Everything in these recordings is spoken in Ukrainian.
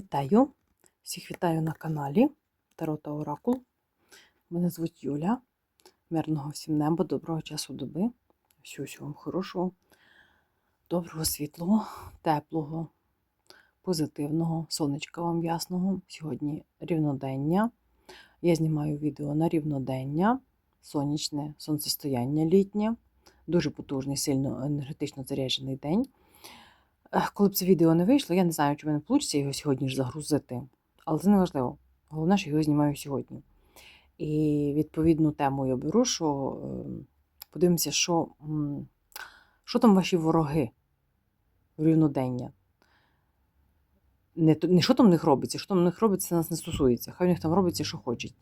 Вітаю! Всіх вітаю на каналі Таро та Оракул. Мене звуть Юля. Мирного всім неба, доброго часу доби. Всього всього вам хорошого, доброго, світлого, теплого, позитивного, сонечка вам ясного. Сьогодні рівнодення. Я знімаю відео на рівнодення, сонячне сонцестояння літнє, дуже потужний, сильно енергетично заряджений день. Коли б це відео не вийшло, я не знаю, чи в мене вийде його сьогодні ж загрузити. Але це не важливо. Головне, що його знімаю сьогодні. І відповідну тему я беру, що е, подивимося, що, що там ваші вороги в рівнодення. Не, не що там в них робиться, що там в них робиться, нас не стосується. Хай в них там робиться, що хочуть.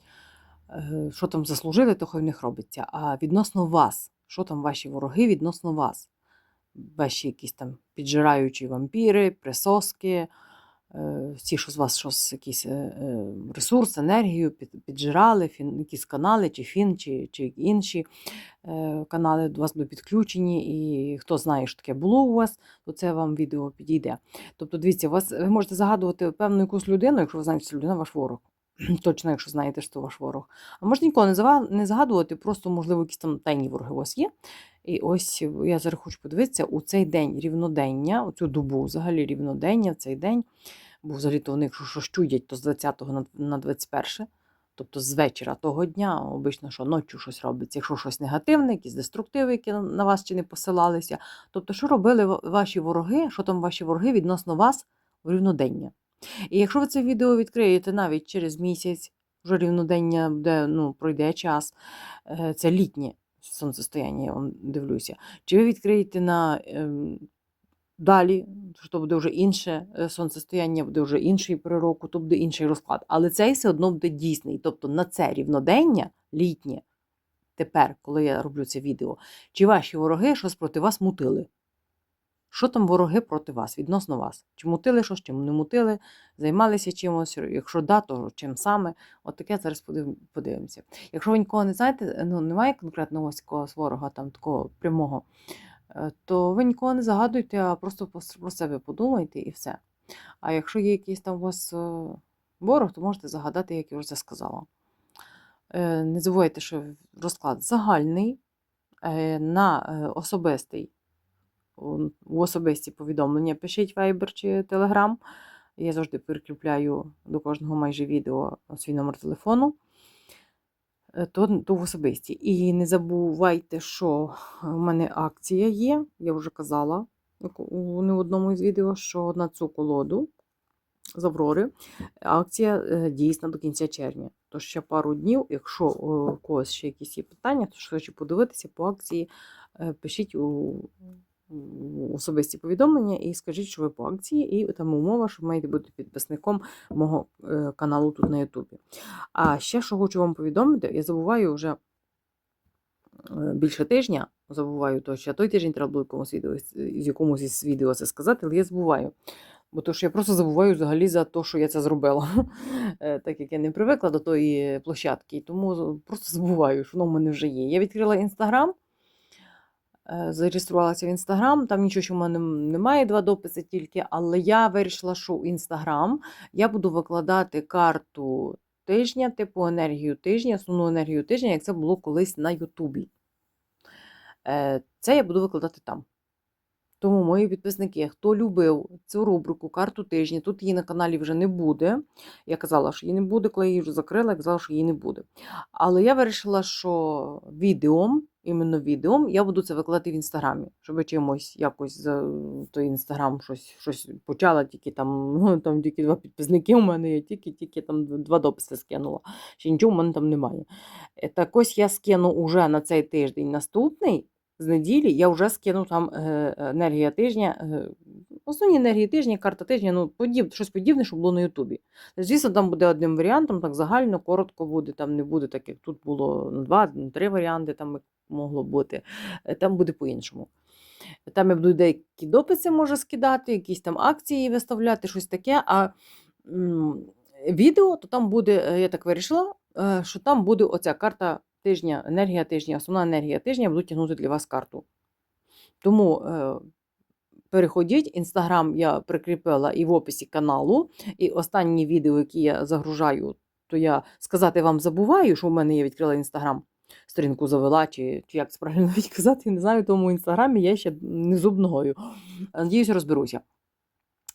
Е, Що там заслужили, то хай в них робиться. А відносно вас, що там ваші вороги відносно вас? Ваші якісь там піджираючі вампіри, присоски, е, ті, що з вас щось, якийсь е, е, ресурс, енергію піджирали, якісь канали, чи фін, чи, чи інші канали до вас будуть підключені, і хто знає, що таке було у вас, то це вам відео підійде. Тобто, дивіться, вас, ви можете загадувати певну якусь людину, якщо ви знаєте, що людина ваш ворог. Точно, якщо знаєте, що ваш ворог. А можна нікого не згадувати, просто, можливо, якісь там тайні вороги у вас є. І ось я зараз хочу подивитися у цей день рівнодення, у цю добу взагалі рівнодення, в цей день, бо взагалі то вони, якщо щось чудять, то з 20 на, на 21, тобто з вечора того дня, обично, що ночі щось робиться, якщо щось негативне, якісь деструктиви, які на- вас чи не посилалися. Тобто, що робили ваші вороги, що там ваші вороги відносно вас в рівнодення. І якщо ви це відео відкриєте навіть через місяць, вже рівнодення, де ну, пройде час, е, це літнє сонцестояння, я вам дивлюся. Чи ви відкриєте на ем, далі, то буде вже інше е, сонцестояння, буде вже інший перероку, то буде інший розклад. Але цей все одно буде дійсний. Тобто на це рівнодення літнє, тепер, коли я роблю це відео, чи ваші вороги щось проти вас мутили? Що там вороги проти вас, відносно вас? Чи мутили щось, чи не мутили, займалися чимось? Якщо да, то чим саме? От таке зараз подивимося. Якщо ви нікого не знаєте, ну немає конкретного ось ворога, там такого прямого, е, то ви нікого не загадуйте, а просто про себе подумайте і все. А якщо є якийсь там у вас е, ворог, то можете загадати, як я вже сказала. Е, Не забувайте, що розклад загальний на особистий у особисті повідомлення пишіть Viber чи Telegram. Я завжди прикріпляю до кожного майже відео свій номер телефону. Е, То, то в особисті. І не забувайте, що в мене акція є. Я вже казала у не одному із відео, що на цю колоду з Аврори акція е, дійсна до кінця червня. Тож ще пару днів, якщо е, у когось ще якісь є питання, то хочу подивитися по акції, пишіть у особисті повідомлення і скажіть, що ви по акції, і там умова, що ви маєте бути підписником мого е, каналу тут на Ютубі. А ще що хочу вам повідомити, я забуваю вже е, більше тижня, забуваю то, що той тиждень треба було якомусь відео, з якомусь із відео це сказати, але я забуваю. Бо то, що я просто забуваю взагалі за те, що я це зробила. Е, Так як я не привикла до тої площадки, тому просто забуваю, що воно в мене вже є. Я відкрила інстаграм. Е, Зареєструвалася в інстаграм, там нічого, що в мене немає, два дописи тільки, але я вирішила, що в інстаграм я буду викладати карту тижня, типу енергію тижня, основну енергію тижня, як це було колись на Ютубі. Е, Це я буду викладати там. Тому мої підписники, хто любив цю рубрику карту тижня, тут її на каналі вже не буде. Я казала, що її не буде, коли я її вже закрила, я казала, що її не буде. Але я вирішила, що відео, іменно відео, я буду це викладати в інстаграмі, щоб чимось якось за той інстаграм щось, щось почала, тільки там, там тільки два підписники у мене є, тільки, тільки там два дописи скинула. Ще нічого в мене там немає. Е, Так ось я скину уже на цей тиждень наступний. З неділі я вже скину там е, енергія тижня, е, основні енергії тижня, карта тижня, ну, подіб, щось подібне, що було на Ютубі. Звісно, там буде одним варіантом, так загально, коротко буде, там не буде так, як тут було ну, два, ну, варіанти, там могло бути. Е, Там буде по-іншому. Там я буду деякі дописи може скидати, якісь там акції виставляти, щось таке. А відео, то там буде, е, я так вирішила, е, що там буде оця карта тижня, енергія тижня, основна енергія тижня, я буду тягнути для вас карту. Тому е, переходіть. Інстаграм я прикріпила і в описі каналу. І останні відео, які я загружаю, то я сказати вам забуваю, що в мене є відкрила інстаграм. Сторінку завела, чи, чи як це правильно навіть казати, не знаю, тому інстаграмі я ще не зуб ногою. Надіюсь, розберуся.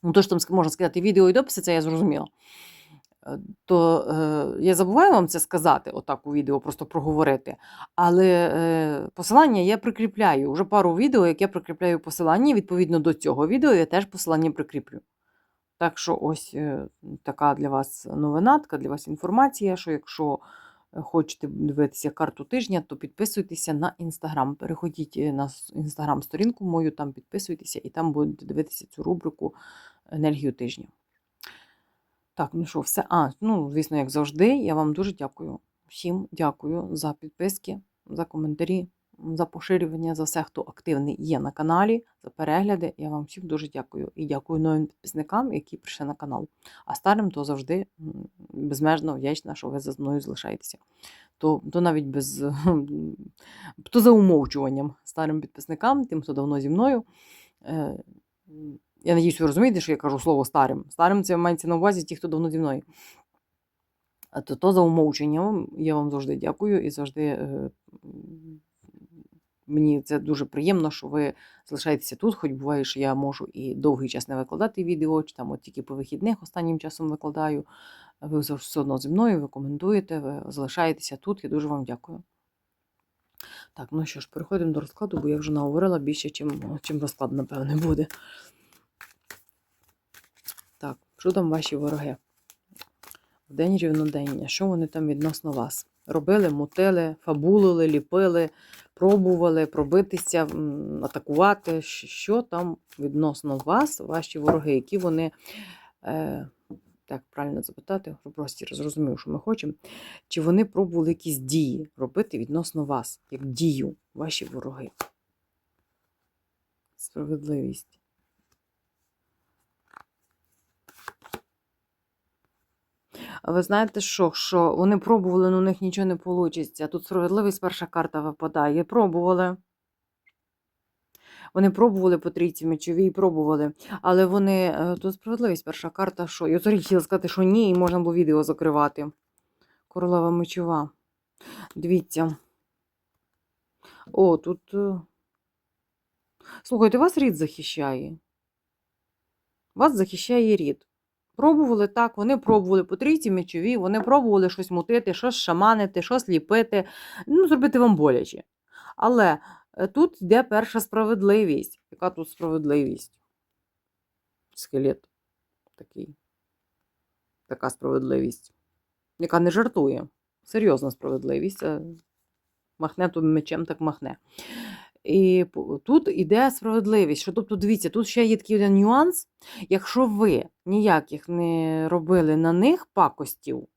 Ну, то, що там можна сказати, відео і дописи, це я зрозуміла. Е, То е, я забуваю вам це сказати, отак у відео, просто проговорити. Але е, посилання я прикріпляю. Уже пару відео, як я прикріпляю посилання, відповідно до цього відео я теж посилання прикріплю. Так що ось е, така для вас новина, така для вас інформація, що якщо е, хочете дивитися карту тижня, то підписуйтеся на інстаграм. Переходіть е, на інстаграм-сторінку мою, там підписуйтеся і там будете дивитися цю рубрику енергію тижня. Так, ну що, все. А, ну, звісно, як завжди, я вам дуже дякую. Всім дякую за підписки, за коментарі, за поширювання, за все, хто активний є на каналі, за перегляди. Я вам всім дуже дякую. І дякую новим підписникам, які прийшли на канал. А старим то завжди безмежно вдячна, що ви за мною залишаєтеся. То, то навіть без то за умовчуванням старим підписникам, тим, хто давно зі мною. Я надіюсь, ви розумієте, що я кажу слово старим. Старим це мається на увазі ті, хто давно зі мною. То, то за умовченням я вам завжди дякую і завжди е, мені це дуже приємно, що ви залишаєтеся тут, хоч буває, що я можу і довгий час не викладати відео, чи там от тільки по вихідних останнім часом викладаю. Ви все одно зі мною, ви коментуєте, ви залишаєтеся тут. Я дуже вам дякую. Так, ну що ж, переходимо до розкладу, бо я вже наговорила більше, чим, чим розклад, напевне, буде. Що там ваші вороги? В день рівнодення. Що вони там відносно вас? Робили, мутили, фабулили, ліпили, пробували пробитися, атакувати. Що там відносно вас, ваші вороги, які вони, е, так правильно запитати, щоб прості зрозумів, що ми хочемо. Чи вони пробували якісь дії робити відносно вас, як дію, ваші вороги? Справедливість. А ви знаєте що? Що вони пробували, але у них нічого не вийде. Тут справедливість перша карта випадає. Пробували. Вони пробували по трійці мечовій, пробували. Але вони. е, Тут справедливість перша карта, що. Я взагалі хотіла сказати, що ні, і можна було відео закривати. Королева мечова. Дивіться. О, тут. е, Слухайте, вас рід захищає. Вас захищає рід. Пробували так, вони пробували по трійці мечові, вони пробували щось мутити, щось шаманити, щось ліпити, ну, зробити вам боляче. Але е, тут йде перша справедливість. Яка тут справедливість? Скелет такий. Така справедливість, яка не жартує. Серйозна справедливість. е, Махне тут мечем, так махне. І тут іде справедливість. Що, тобто, дивіться, тут ще є такий один нюанс. Якщо ви ніяких не робили на них пакостів,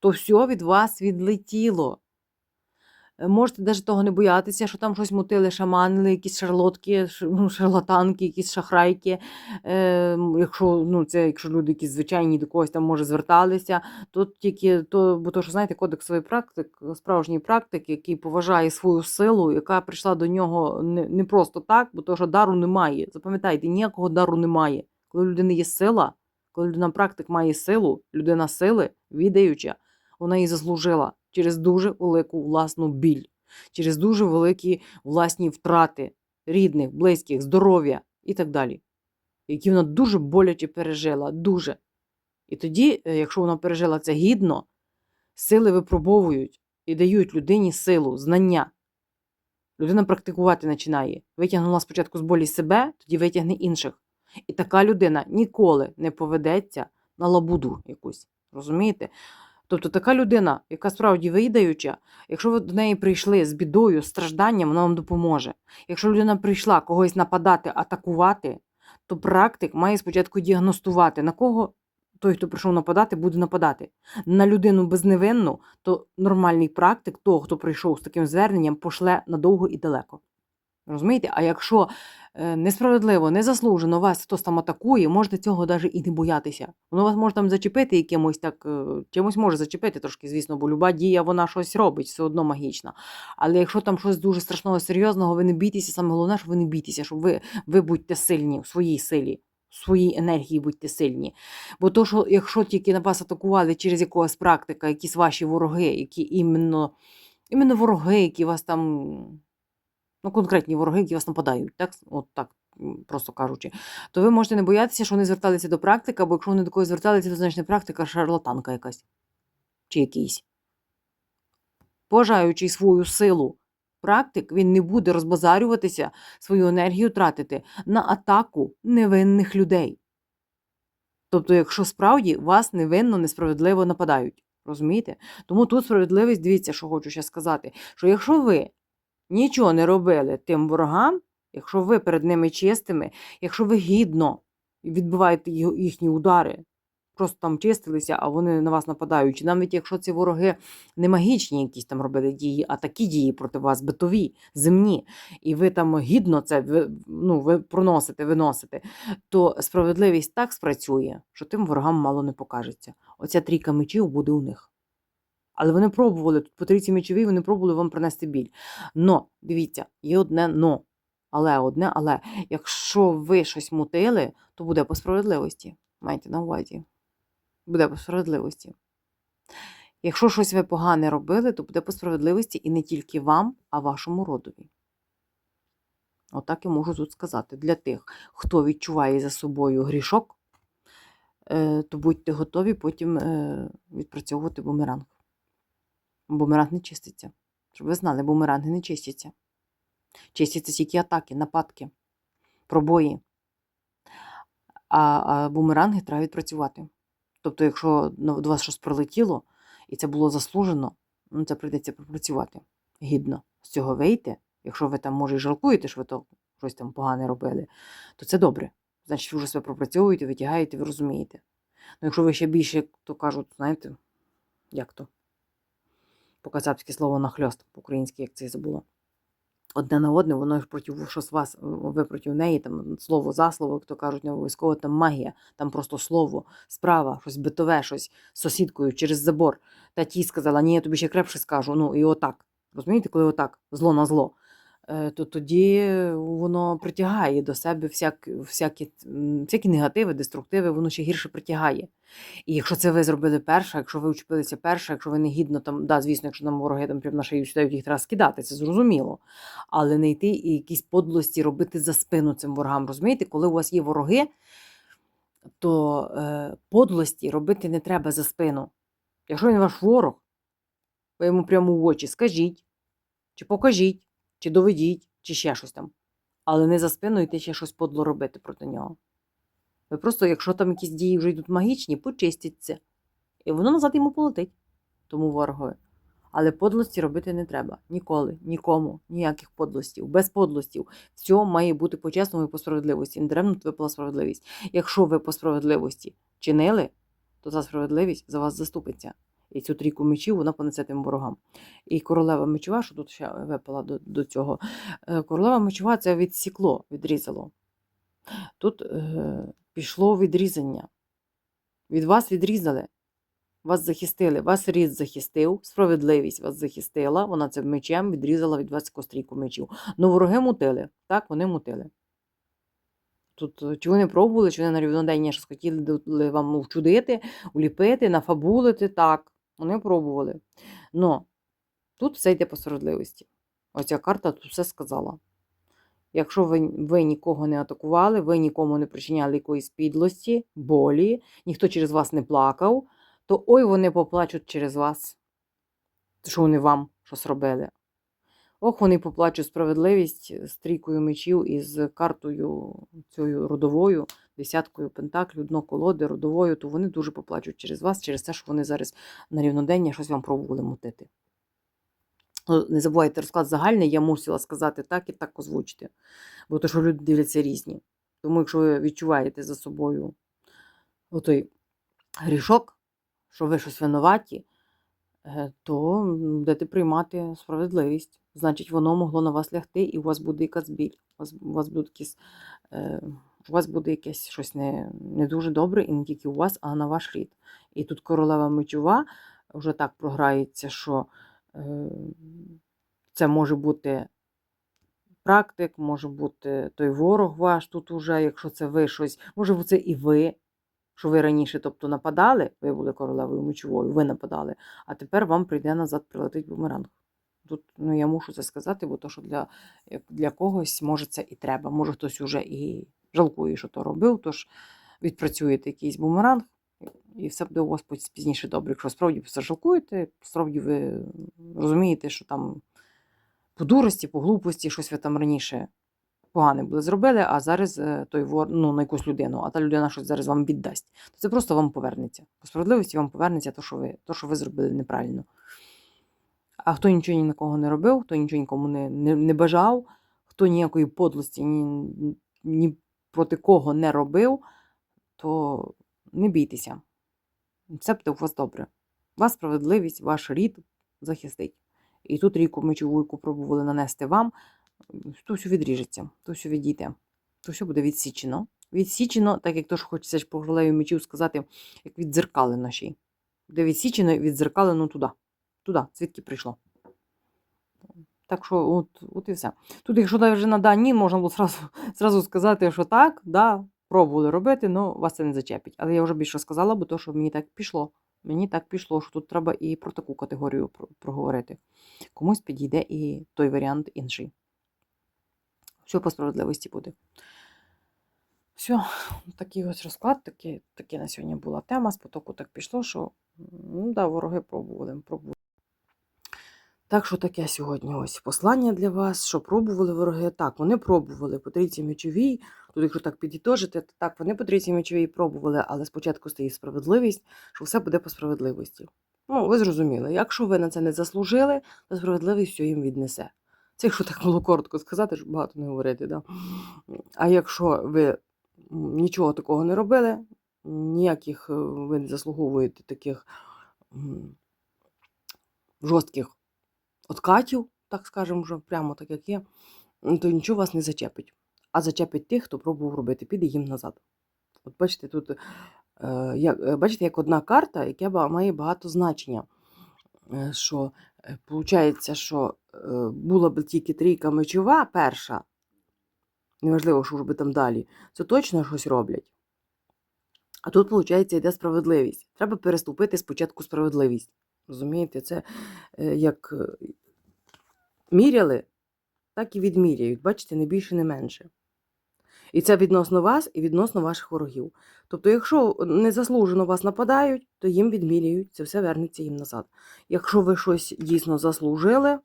то все від вас відлетіло. Е, Можете навіть того не боятися, що там щось мутили, шаманили, якісь шарлотки, ну, шарлатанки, якісь шахрайки. Е, якщо, ну, це, якщо люди якісь звичайні до когось там може зверталися, то тільки то, бо то, що знаєте, кодексовий практик, справжній практик, який поважає свою силу, яка прийшла до нього не, не просто так, бо то, що дару немає. Запам'ятайте, ніякого дару немає. Коли у людини є сила, коли людина практик має силу, людина сили, відаюча, вона її заслужила через дуже велику власну біль, через дуже великі власні втрати рідних, близьких, здоров'я і так далі, які вона дуже боляче пережила, дуже. І тоді, е, якщо вона пережила це гідно, сили випробовують і дають людині силу, знання. Людина практикувати починає. Витягнула спочатку з болі себе, тоді витягне інших. І така людина ніколи не поведеться на лабуду якусь. Розумієте? Тобто така людина, яка справді виїдаюча, якщо ви до неї прийшли з бідою, з стражданням, вона вам допоможе. Якщо людина прийшла когось нападати, атакувати, то практик має спочатку діагностувати, на кого той, хто прийшов нападати, буде нападати. На людину безневинну, то нормальний практик, того, хто прийшов з таким зверненням, пошле надовго і далеко. Розумієте? А якщо е, несправедливо, незаслужено вас хтось там атакує, можете цього навіть і не боятися. Воно вас може там зачепити якимось так, е, чимось може зачепити трошки, звісно, бо люба дія вона щось робить, все одно магічна. Але якщо там щось дуже страшного, серйозного, ви не бійтеся, саме головне, щоб ви не бійтеся, щоб ви, ви будьте сильні в своїй силі. Своїй енергії будьте сильні. Бо то, що якщо тільки на вас атакували через якогось практика, якісь ваші вороги, які іменно, іменно вороги, які вас там ну, конкретні вороги, які вас нападають, так, от так, просто кажучи, то ви можете не боятися, що вони зверталися до практика, бо якщо вони до когось зверталися, то значить не практика, шарлатанка якась. Чи якийсь. Поважаючи свою силу практик, він не буде розбазарюватися, свою енергію тратити на атаку невинних людей. Тобто, якщо справді вас невинно, несправедливо нападають. Розумієте? Тому тут справедливість, дивіться, що хочу ще сказати, що якщо ви нічого не робили тим ворогам, якщо ви перед ними чистими, якщо ви гідно відбиваєте їхні удари, просто там чистилися, а вони на вас нападають. Навіть якщо ці вороги не магічні якісь там робили дії, а такі дії проти вас, битові, земні, і ви там гідно це ну, ви проносите, виносите, то справедливість так спрацює, що тим ворогам мало не покажеться. Оця трійка мечів буде у них. Але вони пробували, тут по трійці мечовій вони пробували вам принести біль. Но, дивіться, є одне но. Але одне, але якщо ви щось мутили, то буде по справедливості. Майте на увазі. Буде по справедливості. Якщо щось ви погане робили, то буде по справедливості і не тільки вам, а вашому родові. Отак я можу тут сказати. Для тих, хто відчуває за собою грішок, е, то будьте готові потім е, відпрацьовувати бумеранг. Бумеранг не чиститься. Щоб ви знали, бумеранги не чистяться. Чистяться тільки атаки, нападки, пробої. А, а бумеранги треба відпрацювати. Тобто, якщо до вас щось прилетіло, і це було заслужено, ну це прийдеться пропрацювати гідно з цього вийти. Якщо ви там, може, і жалкуєте, що ви то щось там погане робили, то це добре. Значить, ви вже себе пропрацьовуєте, витягаєте, ви розумієте. Ну, якщо ви ще більше, то кажуть, знаєте, як то? По-кацапськи слово нахльост, по-українськи, як це я забула. Одне на одне, воно ж проти щось вас, ви проти неї, там слово за слово, як то кажуть, не обов'язково там магія, там просто слово, справа, щось битове, щось з сусідкою через забор. Та ті сказала, ні, я тобі ще крепше скажу. Ну і отак. Розумієте, коли отак, зло на зло, е, то тоді воно притягає до себе всяк, всякі, всякі негативи, деструктиви, воно ще гірше притягає. І якщо це ви зробили перше, якщо ви вчепилися перше, якщо ви не гідно там, да, звісно, якщо нам вороги там прямо на шию сідають, їх треба скидати, це зрозуміло. Але не йти і якісь подлості робити за спину цим ворогам. Розумієте, коли у вас є вороги, то е, подлості робити не треба за спину. Якщо він ваш ворог, ви йому прямо в очі скажіть, чи покажіть, чи доведіть, чи ще щось там. Але не за спину йти ще щось подло робити проти нього. Ви просто, якщо там якісь дії вже йдуть магічні, почистяться. І воно назад йому полетить, тому ворогові. Але подлості робити не треба. Ніколи, нікому, ніяких подлостів, без подлостів. Все має бути по-чесному і по справедливості. Не даремно випала справедливість. Якщо ви по справедливості чинили, то за справедливість за вас заступиться. І цю трійку мечів вона понесе тим ворогам. І королева мечова, що тут ще випала до, до цього, е, королева мечова це відсікло, відрізало. Тут е, пішло відрізання. Від вас відрізали. Вас захистили, вас рід захистив, справедливість вас захистила, вона цим мечем відрізала від вас кострійку мечів. Ну, вороги мутили, так, вони мутили. Тут е, чи вони пробували, чи вони на рівнодення щось хотіли вам вчудити, уліпити, нафабулити, так, вони пробували. Но тут все йде по справедливості. Оця карта тут все сказала. Якщо ви, ви нікого не атакували, ви нікому не причиняли якоїсь підлості, болі, ніхто через вас не плакав, то ой вони поплачуть через вас, що вони вам щось робили. Ох, вони поплачуть справедливість з трійкою мечів і з картою цією родовою, десяткою пентаклів, дно колоди родовою, то вони дуже поплачуть через вас, через те, що вони зараз на рівнодення щось вам пробували мутити. Ну, Не забувайте, розклад загальний, я мусила сказати так і так озвучити. Бо то, що люди дивляться різні. Тому, якщо ви відчуваєте за собою отой грішок, що ви щось винуваті, е, то будете приймати справедливість. значить воно могло на вас лягти, і у вас буде якась біль. У вас, у вас будуть якісь, е, у вас буде якесь щось не, не дуже добре, і не тільки у вас, а на ваш рід. І тут королева мечова вже так програється, що це може бути практик, може бути той ворог ваш тут уже, якщо це ви щось, може це і ви, що ви раніше тобто, нападали, ви були королевою мечовою, ви нападали, а тепер вам прийде назад, прилетить бумеранг. Тут ну, я мушу це сказати, бо то, що для, для когось може це і треба. Може хтось уже і жалкує, що то робив, тож відпрацюєте якийсь бумеранг, і все буде у вас пізніше- добре. Якщо справді все жалкуєте, справді ви розумієте, що там по дурості, по глупості, щось ви там раніше погане були зробили, а зараз е, той вор ну, на якусь людину, а та людина щось зараз вам віддасть. То це просто вам повернеться. По справедливості вам повернеться те, що ви, то, що ви зробили неправильно. А хто нічого ні на кого не робив, хто нічого нікому не, не, не бажав, хто ніякої подлості ні, ні проти кого не робив, то не бійтеся. Все буде у вас добре. Вас справедливість, ваш рід захистить. І тут ріку мечову, яку пробували нанести вам, то все відріжеться, то все відійде, то все буде відсічено. Відсічено, так як то ж хочеться ж по королеві мечів сказати, як віддзеркалено ще. Буде відсічено і віддзеркалено туди. Туди, звідки прийшло. Так що, от, от і все. Тут, якщо навіть на дані, можна було зразу, зразу сказати, що так, да, пробували робити, але вас це не зачепить. Але я вже більше сказала, бо то, що мені так пішло. Мені так пішло, що тут треба і про таку категорію проговорити. Комусь підійде і той варіант інший. Все по справедливості буде. Все, такий ось розклад, такі, такі на сьогодні була тема. З потоку так пішло, що ну, да, вороги пробували, пробували. Так що таке сьогодні ось послання для вас, що пробували вороги. Так, вони пробували по трійці мечовій. Тут, якщо так підітожити, то так, вони по трійці мечовій пробували, але спочатку стоїть справедливість, що все буде по справедливості. Ну, ви зрозуміли, якщо ви на це не заслужили, то справедливість все їм віднесе. Це якщо так було коротко сказати, щоб багато не говорити. Да? А якщо ви нічого такого не робили, ніяких е, ви не заслуговуєте таких жорстких откатів, так скажемо, вже прямо так як є, то нічого вас не зачепить. А зачепить тих, хто пробував робити, піде їм назад. От бачите, тут е, як, е, бачите, як одна карта, яка має багато значення. Е, Що виходить, що була б тільки трійка мечова перша, неважливо, що робити там далі, це точно щось роблять. А тут, виходить, йде справедливість. Треба переступити спочатку справедливість. Розумієте, це е, як е, міряли, так і відміряють. Бачите, не більше, не менше. І це відносно вас і відносно ваших ворогів. Тобто, якщо незаслужено вас нападають, то їм відміряють, це все вернеться їм назад. Якщо ви щось дійсно заслужили,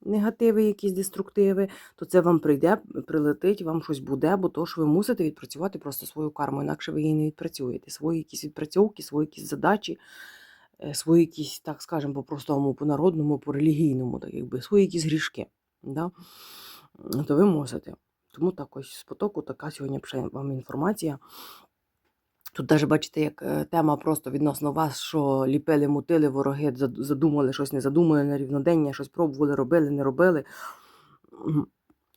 негативи, якісь деструктиви, то це вам прийде, прилетить, вам щось буде, бо то ж ви мусите відпрацювати просто свою карму, інакше ви її не відпрацюєте. Свої якісь відпрацьовки, свої якісь задачі, е, свої якісь, так скажемо, по-простому, по-народному, по-релігійному, так якби, свої якісь грішки. Да? То ви мусите. Тому так ось з потоку така сьогодні вам інформація. Тут навіть бачите, як е, тема просто відносно вас, що ліпили, мутили, вороги задумали, щось не задумали на рівнодення, щось пробували, робили, не робили.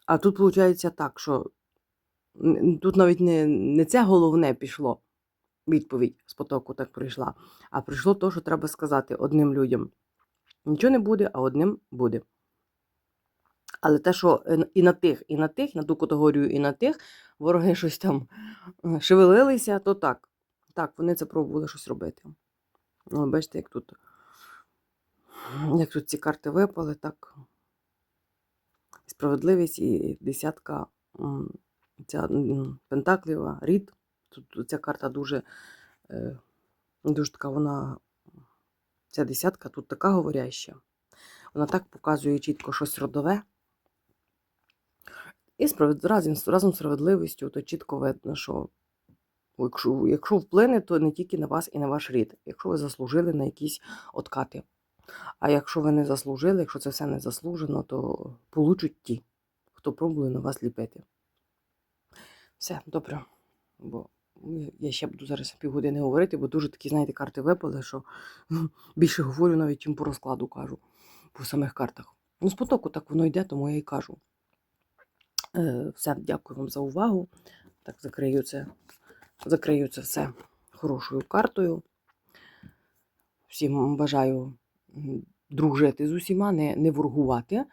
А тут виходить так, що тут навіть не, не це головне пішло, відповідь з потоку так прийшла, а прийшло то, що треба сказати одним людям. Нічого не буде, а одним буде. Але те, що е, і на тих, і на тих, на ту категорію, і на тих вороги щось там е, шевелилися, то так. Так, вони це пробували щось робити. Ну, бачите, як тут, як тут ці карти випали, так. Справедливість і десятка ця пентакліва, рід. Тут ця карта дуже, е, дуже така вона, ця десятка тут така говоряща. Вона так показує чітко щось родове. І разом, разом з справедливістю, то чітко видно, що якщо, якщо вплине, то не тільки на вас і на ваш рід, якщо ви заслужили на якісь откати. А якщо ви не заслужили, якщо це все не заслужено, то получать ті, хто пробує на вас ліпити. Все, добре. Бо я ще буду зараз півгодини говорити, бо дуже такі, знаєте, карти випали, що більше говорю навіть, чим по розкладу кажу, по самих картах. Ну, з потоку так воно йде, тому я і кажу. Е, Все, дякую вам за увагу. Так, закрию це, закрию це все хорошою картою. Всім бажаю дружити з усіма, не, не ворогувати.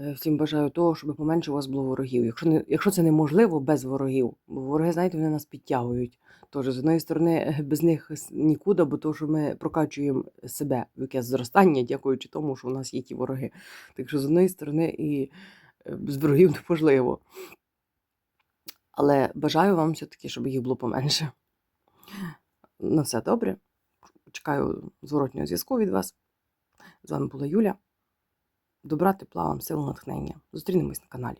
Е, Всім бажаю того, щоб поменше у вас було ворогів. Якщо, не, якщо це неможливо без ворогів, бо вороги, знаєте, вони нас підтягують. Тож, з одної сторони, е, без них нікуди, бо то, що ми прокачуємо себе в якесь зростання, дякуючи тому, що у нас є ті вороги. Так що, з одної сторони, і е, без ворогів неможливо. Але бажаю вам все-таки, щоб їх було поменше. На все добре. Чекаю зворотнього зв'язку від вас. З вами була Юля. Добра, тепла вам, сил, натхнення. Зустрінемось на каналі.